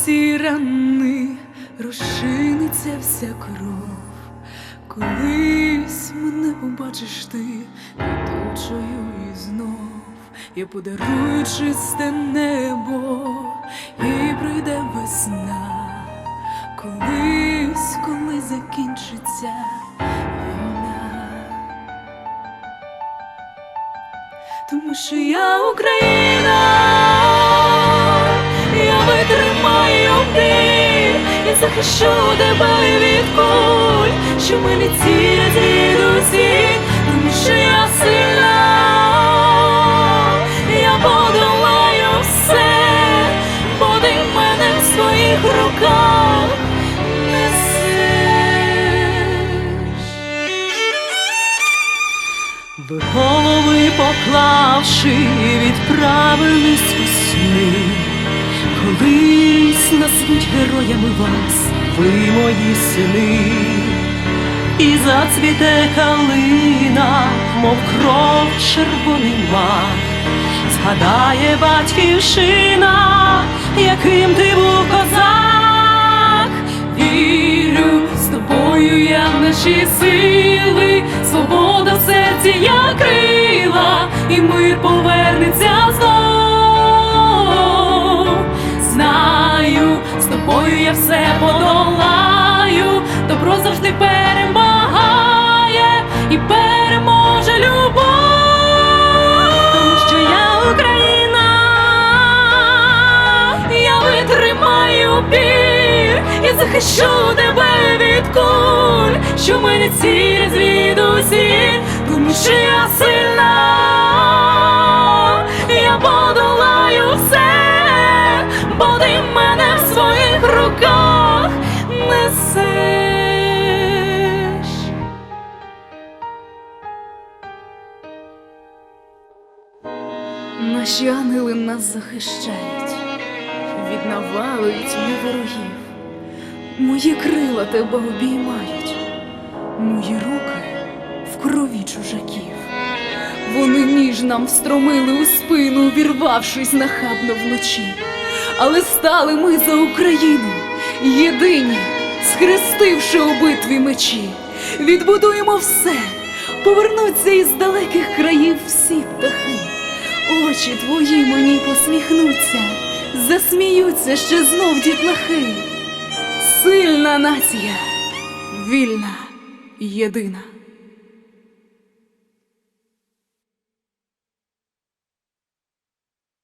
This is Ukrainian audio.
всі рани, розчиниться вся кров. Колись мене побачиш ти під очою і знов. Я подарую чисте небо, і прийде весна. Колись, коли закінчиться війна. Тому що я Україна, витримаю біль, я захищу тебе від куль, що мене цілять усіх, тому що я сильна, я подолаю все, ти мене в своїх руках. Ви голови поклавши, відправились у сни. Колись назвуть героями вас, ви мої сини, і зацвіте калина, мов кров червоний мак, згадає батьківщина, яким ти був козак. Вірю з тобою я в наші сили, свобода в серці я крила, і мир повернеться знов. Завжди перемагає і переможе любов, тому що я Україна, я витримаю біль і захищу тебе від куль, що мене цілять звідусіль, тому що я сильна, я подолаю все, бо ти мене в своїх руках Наші ангели нас захищають, від навали тьми ворогів. Мої крила тебе обіймають, мої руки в крові чужаків. Вони ніж нам встромили у спину, вірвавшись нахабно вночі. Але стали ми за Україну, єдині, схрестивши у битві мечі. Відбудуємо все, повернуться із далеких країв всі птахи. Очі твої мені посміхнуться, засміються ще знов дітлахи. Сильна нація, вільна, єдина.